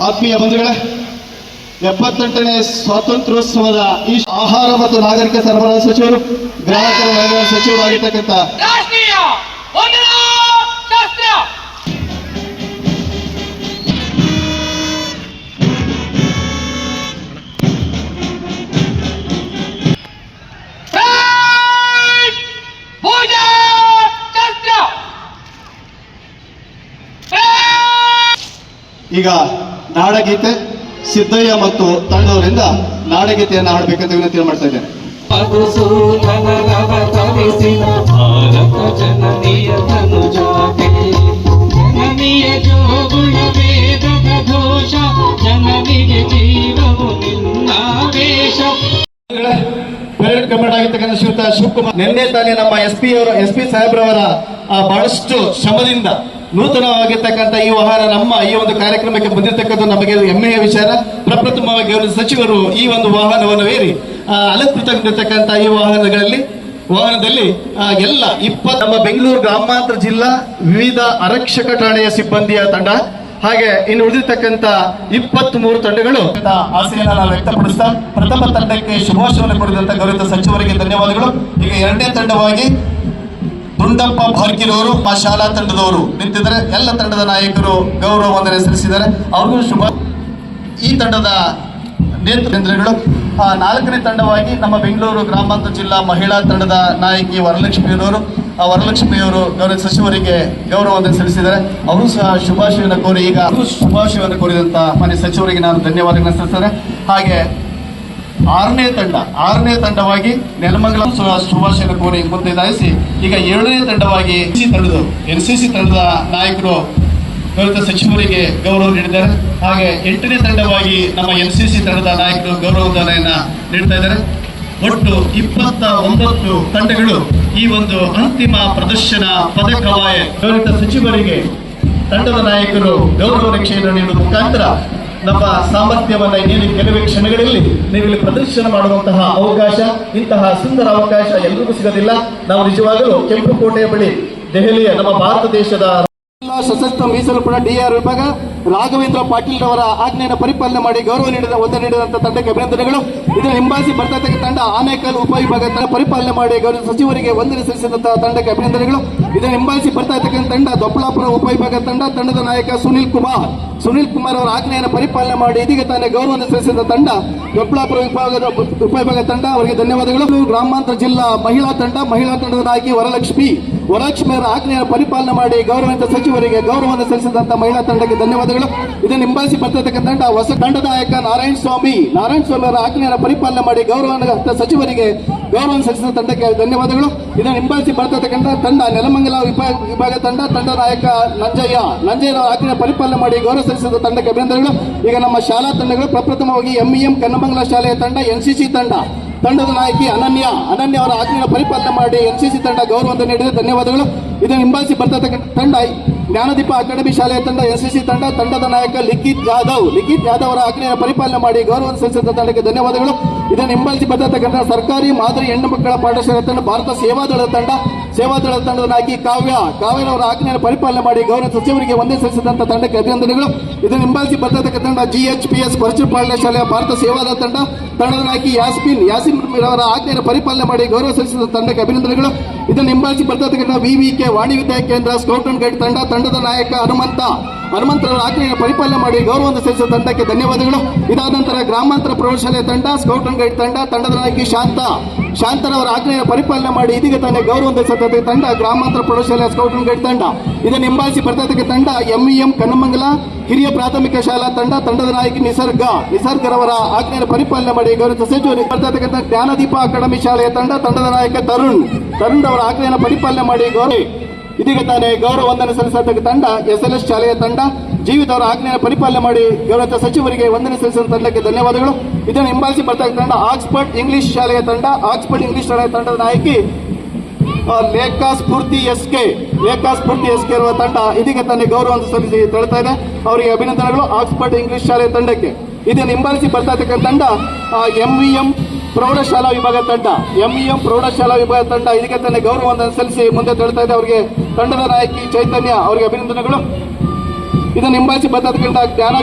ಆತ್ಮೀಯ ಬಂಧುಗಳೇ ಎಪ್ಪತ್ತೆಂಟನೇ ಸ್ವಾತಂತ್ರ್ಯೋತ್ಸವದ ಈ ಆಹಾರ ಮತ್ತು ನಾಗರಿಕ ಸರಬರಾಜು ಸಚಿವರು ಗ್ರಾಹಕರ ಸಚಿವರು ಆಗಿರ್ತಕ್ಕಂಥ ಈಗ ನಾಡಗೀತೆ ಸಿದ್ದಯ್ಯ ಮತ್ತು ತಂಡವರಿಂದ ನಾಡಗೀತೆಯನ್ನು ಹಾಡಬೇಕಂತ ವಿನಂತಿ ಮಾಡ್ತಾ ಇದ್ದೇನೆ. ಶ್ರೀಯುತ ಶಿವಕುಮಾರ್. ನಿನ್ನೆ ತಾನೇ ನಮ್ಮ ಎಸ್ ಪಿ ಅವರು ಎಸ್ ಪಿ ಸಾಹೇಬ್ರವರ ಆ, ಬಹಳಷ್ಟು ಶ್ರಮದಿಂದ ನೂತನವಾಗಿರ್ತಕ್ಕಂಥ ಈ ವಾಹನ ನಮ್ಮ ಈ ಒಂದು ಕಾರ್ಯಕ್ರಮಕ್ಕೆ ಬಂದಿರತಕ್ಕಂಥ ನಮಗೆ ಹೆಮ್ಮೆಯ ವಿಚಾರ ಪ್ರಪ್ರಥಮವಾಗಿ ಅವರು ಸಚಿವರು ಈ ಒಂದು ವಾಹನವನ್ನು ಏರಿ ಅಲಂಕೃತಗೊಂಡಿರ್ತಕ್ಕಂಥ ಈ ವಾಹನಗಳಲ್ಲಿ, ವಾಹನದಲ್ಲಿ ಎಲ್ಲ ಇಪ್ಪತ್ತು ನಮ್ಮ ಬೆಂಗಳೂರು ಗ್ರಾಮಾಂತರ ಜಿಲ್ಲಾ ವಿವಿಧ ಆರಕ್ಷಕ ಠಾಣೆಯ ಸಿಬ್ಬಂದಿಯ ತಂಡ, ಹಾಗೆ ಇನ್ನು ಉಳಿದಿರ್ತಕ್ಕಂಥ ಇಪ್ಪತ್ತ್ ಮೂರು ತಂಡಗಳು ಆಸೆಯನ್ನು ವ್ಯಕ್ತಪಡಿಸ್ತಾ, ಪ್ರಥಮ ತಂಡಕ್ಕೆ ಶುಭಾಶಯವನ್ನು ಕೊಡಿದಂತ ಗೌರವಿತ ಸಚಿವರಿಗೆ ಧನ್ಯವಾದಗಳು. ಈಗ ಎರಡನೇ ತಂಡವಾಗಿ ದುಂಡಪ್ಪ ಭಾರ್ಕಿರವರು ಪಾಶಾಲಾ ಶಾಲಾ ತಂಡದವರು. ನಿಂತಿದ್ದಾರೆ, ಎಲ್ಲ ತಂಡದ ನಾಯಕರು ಗೌರವ ಹೆಸರಿಸಿದ್ದಾರೆ. ಸಲ್ಲಿಸಿದ್ದಾರೆ ಅವ್ರಿಗೂ ಶುಭ. ಈ ತಂಡದ ನೇತೃತ್ವಗಳು ನಾಲ್ಕನೇ ತಂಡವಾಗಿ ನಮ್ಮ ಬೆಂಗಳೂರು ಗ್ರಾಮಾಂತರ ಜಿಲ್ಲಾ ಮಹಿಳಾ ತಂಡದ ನಾಯಕಿ ವರಲಕ್ಷ್ಮಿಯವರು, ಆ, ವರಲಕ್ಷ್ಮಿಯವರು ಗೌರವ ಸಚಿವರಿಗೆ ಗೌರವವನ್ನು ಸಲ್ಲಿಸಿದ್ದಾರೆ ಅವರು ಸಹ ಶುಭಾಶಯವನ್ನು ಕೋರಿ, ಈಗ ಶುಭಾಶಯವನ್ನು ಕೋರಿದಂತ ಮನೆ ಸಚಿವರಿಗೆ ನಾನು ಧನ್ಯವಾದಗಳನ್ನು ಸಲ್ಲಿಸ್ತಾರೆ ಹಾಗೆ ಆರನೇ ತಂಡ, ಆರನೇ ತಂಡವಾಗಿ ನೆಲಮಂಗಲ ಸುಭಾಷನ ಕೋರಿ ಮುಂದೆ ದಾಯಿಸಿ, ಈಗ ಏಳನೇ ತಂಡವಾಗಿ ತಂಡದವರು ಎನ್ ಸಿ ಸಿ ತಂಡದ ನಾಯಕರು ಗೌರವ ಸಚಿವರಿಗೆ ಗೌರವ ನೀಡಿದ್ದಾರೆ. ಹಾಗೆ ಎಂಟನೇ ತಂಡವಾಗಿ ನಮ್ಮ ಎನ್ ಸಿ ಸಿ ತಂಡದ ನಾಯಕರು ಗೌರವ ವಂದನೆಯನ್ನ ನೀಡ್ತಾ ಇದ್ದಾರೆ. ಒಟ್ಟು ಇಪ್ಪತ್ತ ಒಂಬತ್ತು ತಂಡಗಳು ಈ ಒಂದು ಅಂತಿಮ ಪ್ರದರ್ಶನ ಪದಕವಾಯ ಗೌರವ ಸಚಿವರಿಗೆ ತಂಡದ ನಾಯಕರು ಗೌರವ ರಕ್ಷೆಯನ್ನು ನೀಡುವ ಮುಖಾಂತರ ನಮ್ಮ ಸಾಮರ್ಥ್ಯವನ್ನ ಇನ್ನೇನು ಕೆಲವೇ ಕ್ಷಣಗಳಲ್ಲಿ ನೀವು ಇಲ್ಲಿ ಪ್ರದರ್ಶನ ಮಾಡುವಂತಹ ಅವಕಾಶ, ಇಂತಹ ಸುಂದರ ಅವಕಾಶ ಎಲ್ರಿಗೂ ಸಿಗೋದಿಲ್ಲ. ನಾವು ನಿಜವಾಗಲೂ ಕೆಂಪುಕೋಟೆಯ ಬಳಿ ದೆಹಲಿಯ ನಮ್ಮ ಭಾರತ ದೇಶದ ಸಶಸ್ತ್ರ ಮೀಸಲು ಕೂಡ ಡಿಆರ್ ವಿಭಾಗ ರಾಘವೇಂದ್ರ ಪಾಟೀಲ್ ರವರ ಆಜ್ಞೆಯನ್ನು ಪರಿಪಾಲನೆ ಮಾಡಿ ಗೌರವ ನೀಡಿದ, ಒತ್ತ ನೀಡಿದಂತ ತಂಡಕ್ಕೆ ಅಭಿನಂದನೆಗಳು. ಇದನ್ನು ಹಿಂಬಾಸಿ ಬರ್ತಾ ತಂಡ ಆನೇಕಲ್ ಉಪವಿಭಾಗ ಪರಿಪಾಲನೆ ಮಾಡಿ ಗೌರವ ಸಚಿವರಿಗೆ ವಂದನೆ ಸಲ್ಲಿಸಿದಂತಹ ತಂಡಕ್ಕೆ ಅಭಿನಂದನೆಗಳು. ಇದನ್ನು ಹಿಂಬಾಲಿಸಿ ಬರ್ತಾ ಇರ್ತಕ್ಕಂಥ ತಂಡ, ದೊಪ್ಪಲಾಪುರ ಉಪವಿಭಾಗ ತಂಡ, ತಂಡದ ನಾಯಕ ಸುನಿಲ್ ಕುಮಾರ್. ಸುನಿಲ್ ಕುಮಾರ್ ಅವರ ಆಜ್ಞೆಯನ್ನು ಪರಿಪಾಲನೆ ಮಾಡಿ ಇದೀಗ ತಾನೇ ಗೌರವ ಸಲ್ಲಿಸಿದ ತಂಡ, ದೊಪ್ಪಲಾಪುರ ವಿಭಾಗದ ಉಪವಿಭಾಗ ತಂಡ, ಅವರಿಗೆ ಧನ್ಯವಾದಗಳು. ಗ್ರಾಮಾಂತರ ಜಿಲ್ಲಾ ಮಹಿಳಾ ತಂಡ, ಮಹಿಳಾ ತಂಡದ ನಾಯಕಿ ವರಲಕ್ಷ್ಮಿ. ವರಲಕ್ಷ್ಮಿ ಅವರ ಆಜ್ಞೆಯನ್ನು ಪರಿಪಾಲನೆ ಮಾಡಿ ಗೌರವಂತ ಸಚಿವರಿಗೆ ಗೌರವವನ್ನು ಸಲ್ಲಿಸಿದಂತ ಮಹಿಳಾ ತಂಡಕ್ಕೆ ಧನ್ಯವಾದಗಳು. ಇದನ್ನು ಹಿಂಬಾಲಿಸಿ ಬರ್ತಿರ್ತಕ್ಕಂಥ ತಂಡ, ಹೊಸ ತಂಡದ ನಾಯಕ ನಾರಾಯಣ ಸ್ವಾಮಿ. ನಾರಾಯಣ ಸ್ವಾಮಿ ಅವರ ಆಜ್ಞೆಯನ್ನು ಪರಿಪಾಲನೆ ಮಾಡಿ ಗೌರವ ಸಚಿವರಿಗೆ ಗೌರವ ಸಲ್ಲಿಸಿದ ತಂಡಕ್ಕೆ ಧನ್ಯವಾದಗಳು. ಇದನ್ನು ಹಿಂಬಾಲಿಸಿ ಬರ್ತಿರ್ತಕ್ಕಂಥ ತಂಡ ನೆಲಮಂಗಲ ವಿಭಾಗ ತಂಡ ತಂಡ ನಾಯಕ ನಂಜಯ್ಯ ನಂಜಯ್ಯ ಆಜ್ಞೆ ಪರಿಪಾಲನೆ ಮಾಡಿ ಗೌರವ ಸಲ್ಲಿಸಿದ ತಂಡಕ್ಕೆ ಅಭಿನಂದನೆಗಳು. ಈಗ ನಮ್ಮ ಶಾಲಾ ತಂಡಗಳು ಪ್ರಪ್ರಥಮವಾಗಿ ಎಂಇಎಂ ಕನ್ನಮಂಗಲ ಶಾಲೆಯ ತಂಡ ಎನ್ಸಿಸಿ ತಂಡ. ತಂಡದ ನಾಯಕಿ ಅನನ್ಯ. ಅನನ್ಯ ಅವರ ಆಜ್ಞೆಯನ್ನು ಪರಿಪಾಲನೆ ಮಾಡಿ ಎನ್ಸಿಸಿ ತಂಡ ಗೌರವವನ್ನು ನೀಡಿದೆ. ಧನ್ಯವಾದಗಳು. ಇದನ್ನು ಹಿಂಬಾಲಿಸಿ ಬರ್ತಕ್ಕಂಥ ತಂಡ, ಜ್ಞಾನದೀಪ ಅಕಾಡೆಮಿ ಶಾಲೆಯ ತಂಡ ಎನ್ಸಿಸಿ ತಂಡ, ತಂಡದ ನಾಯಕ ಲಿಖಿತ್ ಯಾದವ್. ಲಿಖಿತ್ ಯಾದವ್ ಅವರ ಆಜ್ಞೆಯನ್ನು ಪರಿಪಾಲನೆ ಮಾಡಿ ಗೌರವ ಸಲ್ಲಿಸಿದ ತಂಡಕ್ಕೆ ಧನ್ಯವಾದಗಳು. ಇದನ್ನು ಹಿಂಬಾಲಿಸಿ ಬರ್ತಕ್ಕಂಥ ಸರ್ಕಾರಿ ಮಾದರಿ ಹೆಣ್ಣು ಮಕ್ಕಳ ಪಾಠಶಾಲೆ ತಂಡ, ಭಾರತ ಸೇವಾದಳ ತಂಡ ಸೇವಾದಳ ತಂಡದ ನಾಯಕಿ ಕಾವ್ಯ ಕಾವ್ಯರವರ ಆಜ್ಞೆಯನ್ನು ಪರಿಪಾಲನೆ ಮಾಡಿ ಗೌರವ ಸಚಿವರಿಗೆ ಒಂದೇ ಸಲ್ಲಿಸಿದಂತಹ ತಂಡಕ್ಕೆ ಅಭಿನಂದನೆಗಳು ಇದನ್ನು ಹಿಂಬಾಲಿಸಿ ಬರ್ತಕ್ಕಂಥ ತಂಡ ಜಿಎಚ್ ಪಿ ಎಸ್ ಪಾಲನೆ ಶಾಲೆಯ ಭಾರತ ಸೇವಾದಳ ತಂಡ. ತಂಡದ ನಾಯಕಿ ಯಾಸ್ಮಿನ್, ಯಾಸಿನ್ ಅವರ ಆಜ್ಞೆಯನ್ನು ಪರಿಪಾಲನೆ ಮಾಡಿ ಗೌರವ ಸಲ್ಲಿಸಿದ ತಂಡಕ್ಕೆ ಅಭಿನಂದನೆಗಳು. ಇದನ್ನು ಹಿಂಬಾಲಿಸಿ ಬರ್ತಕ್ಕಂಥ ವಿವಿಕೆ ವಾಣಿ ವಿದ್ಯಾ ಕೇಂದ್ರ, ಸ್ಕೌಟ್ ಅಂಡ್ ಗೈಡ್ ತಂಡ, ತಂಡದ ನಾಯಕ ಹನುಮಂತ. ಹನುಮಂತರವರ ಆಜ್ಞೆಯನ್ನು ಪರಿಪಾಲನೆ ಮಾಡಿ ಗೌರವವನ್ನು ಸಲ್ಲಿಸಿದ ತಂಡಕ್ಕೆ ಧನ್ಯವಾದಗಳು. ಇದಾದ ನಂತರ ಗ್ರಾಮಾಂತರ ಪ್ರೌಢಶಾಲೆ ತಂಡ, ಸ್ಕೌಟ್ ಅಂಡ್ ಗೈಡ್ ತಂಡ ತಂಡದ ನಾಯಕಿ ಶಾಂತ. ಶಾಂತರವರ ಆಜ್ಞೆಯ ಪರಿಪಾಲನೆ ಮಾಡಿ ಇದೀಗ ತಾನೇ ಗೌರವ ಸತತ ತಂಡ ಗ್ರಾಮಾಂತರ ಪ್ರೌಢಶಾಲೆಯ ಸ್ಕೌಟ್ ಅಂಡ್ ಗೈಡ್ ತಂಡ. ಇದನ್ನು ಹಿಂಬಾಲಿಸಿ ಬರ್ತಕ್ಕಂಥ ತಂಡ, ಎಂಇಎಂ ಕನ್ನಮಂಗಲ ಹಿರಿಯ ಪ್ರಾಥಮಿಕ ಶಾಲಾ ತಂಡ, ತಂಡದ ನಾಯಕಿ ನಿಸರ್ಗ, ನಿಸರ್ಗರವರ ಆಜ್ಞೆಯನ್ನು ಪರಿಪಾಲನೆ ಮಾಡಿ ಗೌರವ ಸಚಿವರಿಗೆ ಬರ್ತಕ್ಕಂಥ ಜ್ಞಾನದೀಪ ಅಕಾಡೆಮಿ ಶಾಲೆಯ ತಂಡ, ತಂಡದ ನಾಯಕ ತರುಣ್. ತರುಣ್ ಅವರ ಆಜ್ಞೆಯನ್ನು ಪರಿಪಾಲನೆ ಮಾಡಿ ಗೌರವ. ಇದೀಗ ತಾನೇ ಗೌರವ ವಂದನೆ ಸಲ್ಲಿಸತಕ್ಕ ತಂಡ ಎಸ್ ಎಲ್ ಎಸ್ ಶಾಲೆಯ ತಂಡ ಜೀವಿತ ಅವರ ಆಜ್ಞೆಯನ್ನು ಪರಿಪಾಲನೆ ಮಾಡಿ ಗೌರವ ಸಚಿವರಿಗೆ ವಂದನೆ ಸಲ್ಲಿಸಿದ ತಂಡಕ್ಕೆ ಧನ್ಯವಾದಗಳು. ಇದನ್ನು ಹಿಂಬಾಲಿಸಿ ಬರ್ತಕ್ಕ ತಂಡ ಆಕ್ಸ್ಫರ್ಡ್ ಇಂಗ್ಲಿಷ್ ಶಾಲೆಯ ತಂಡ, ಆಕ್ಸ್ಫರ್ಡ್ ಇಂಗ್ಲಿಷ್ ಶಾಲೆಯ ತಂಡದ ನಾಯಕಿ Lekha Spoorthi S K, Lekha Spoorthi S K ಇರುವ ತಂಡ ಇದೀಗ ತನ್ನ ಗೌರವ ಸಲ್ಲಿಸಿ ತಳ್ತಾ ಇದೆ. ಅವರಿಗೆ ಅಭಿನಂದನೆಗಳು ಆಕ್ಸ್ಫರ್ಡ್ ಇಂಗ್ಲಿಷ್ ಶಾಲೆಯ ತಂಡಕ್ಕೆ. ಇದನ್ನು ಹಿಂಬಾಲಿಸಿ ಬರ್ತಾ ಇರ್ತಕ್ಕಂಥ ತಂಡ ಎಂ ವಿ ಎಂ ಪ್ರೌಢಶಾಲಾ ವಿಭಾಗ ತಂಡ. ಎಂಇಎಂ ಪ್ರೌಢಶಾಲಾ ವಿಭಾಗ ತಂಡ ಇದಕ್ಕೆ ತನ್ನ ಗೌರವವನ್ನು ಸಲ್ಲಿಸಿ ಮುಂದೆ ತಳ್ತಾ ಇದೆ. ಅವರಿಗೆ ತಂಡದ ನಾಯಕಿ ಚೈತನ್ಯ ಅವರಿಗೆ ಅಭಿನಂದನೆಗಳು. ಇದನ್ನು ಬರ್ತಾ ಇರ್ತಕ್ಕಂಥ ಜ್ಞಾನ